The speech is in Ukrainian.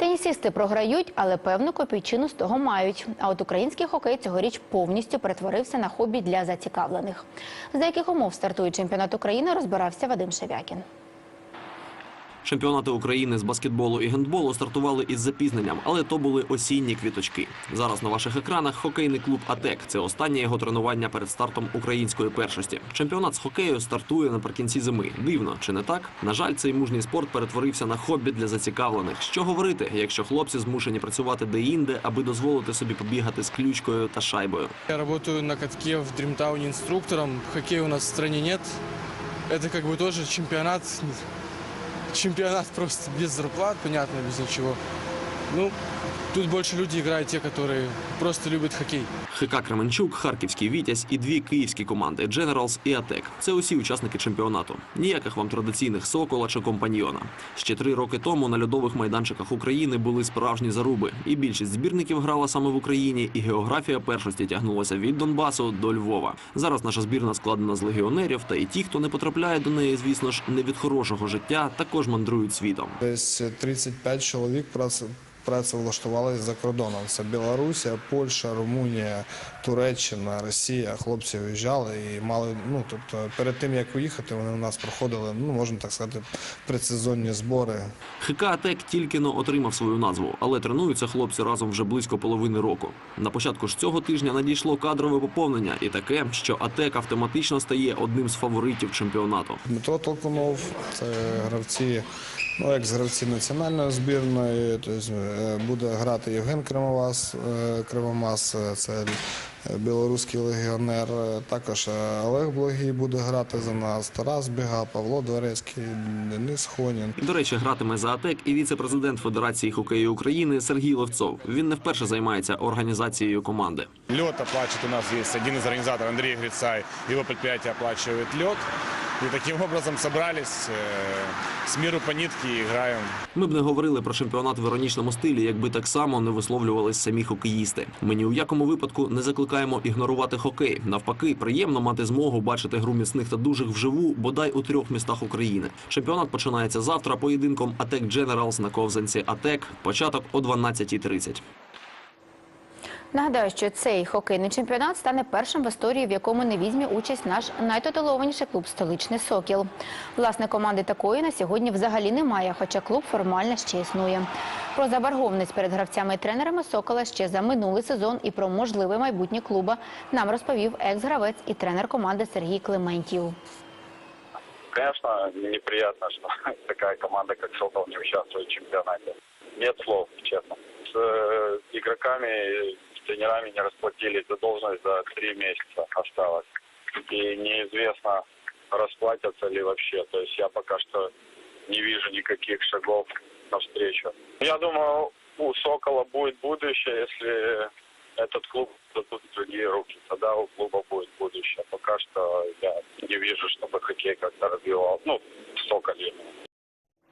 Тенісисти програють, але певну копійчину з того мають. А от український хокей цьогоріч повністю перетворився на хобі для зацікавлених. За яких умов стартує чемпіонат України, розбирався Вадим Шевякін. Чемпіонати України з баскетболу і гендболу стартували із запізненням, але то були осінні квіточки. Зараз на ваших екранах хокейний клуб АТЕК. Це останнє його тренування перед стартом української першості. Чемпіонат з хокею стартує наприкінці зими. Дивно, чи не так? На жаль, цей мужній спорт перетворився на хобі для зацікавлених. Що говорити, якщо хлопці змушені працювати де-інде, аби дозволити собі побігати з ключкою та шайбою. Я работаю на катке в Дримтауне инструктором. Хоккея у нас в стране нет. Это как бы тоже чемпионат. Просто без зарплат, понятно, без ничего. Ну, тут больше люди играют те, которые просто любят хоккей. ХК Кременчук, Харківський Вітязь і дві київські команди Дженералс і АТЕК. Це усі учасники чемпіонату. Ніяких вам традиційних сокола чи компаньйона. Ще три роки тому на льодових майданчиках України були справжні заруби, і більшість збірників грала саме в Україні, і географія першості тягнулася від Донбасу до Львова. Зараз наша збірна складена з легіонерів, та і ті, хто не потрапляє до неї, звісно ж, не від хорошого життя, також мандрують світом. Десь 35 чоловік прац- працевлаштувалися за кордоном. Це Білорусія, Польща, Румунія, Туреччина, Росія. Хлопці виїжджали і мали. Ну тобто, перед тим як уїхати, вони у нас проходили, ну можна так сказати, предсезонні збори. ХК «Атек» тільки но отримав свою назву, але тренуються хлопці разом вже близько половини року. На початку ж цього тижня надійшло кадрове поповнення і таке, що АТЕК автоматично стає одним з фаворитів чемпіонату. Дмитро Толкунов, це гравці, ну як гравці національної збірної. Тобто, буде грати Євген Кривомас, е, Кривомас, е, це е, білоруський легіонер. Е, Також е, Олег Благій буде грати за нас, Тарас Біга, Павло Дворецький, Денис Хонін. До речі, гратиме за АТЕК і віце-президент Федерації хокею України Сергій Ловцов. Він не вперше займається організацією команди. Лед оплачивает у нас есть один из организаторов, Андрей Грицай. Его предприятие оплачивает лед. И таким образом собрались э, с миру по нитке и играем. Ми б не говорили про чемпіонат в іронічному стилі, якби так само не висловлювались самі хокеїсти. Ми ні у якому випадку не закликаємо ігнорувати хокей. Навпаки, приємно мати змогу бачити гру міцних та дужих вживу, бодай у трьох містах України. Чемпіонат починається завтра поєдинком АТЕК Дженералс на ковзанці АТЕК. Початок о 12.30. Нагадаю, що цей хокейний чемпіонат стане першим в історії, в якому не візьме участь наш найтитулованіший клуб столичний Сокіл. Власне, команди такої на сьогодні взагалі немає, хоча клуб формально ще існує. Про заборгованість перед гравцями і тренерами Сокола ще за минулий сезон і про можливе майбутнє клуба нам розповів екс-гравець і тренер команди Сергій Клементів. Конечно, неприятно, что такая команда, как Сокол, не участвует в чемпионате. Нет слов, честно. С э, игроками, тренерами не расплатились задолженность за три месяца осталось. И неизвестно, расплатятся ли вообще. То есть я пока что не вижу никаких шагов навстречу. Я думаю, у Сокола будет будущее, если этот клуб дадут другие руки. Тогда у клуба будет будущее. Пока что я не вижу, чтобы хоккей как-то развивал. Ну,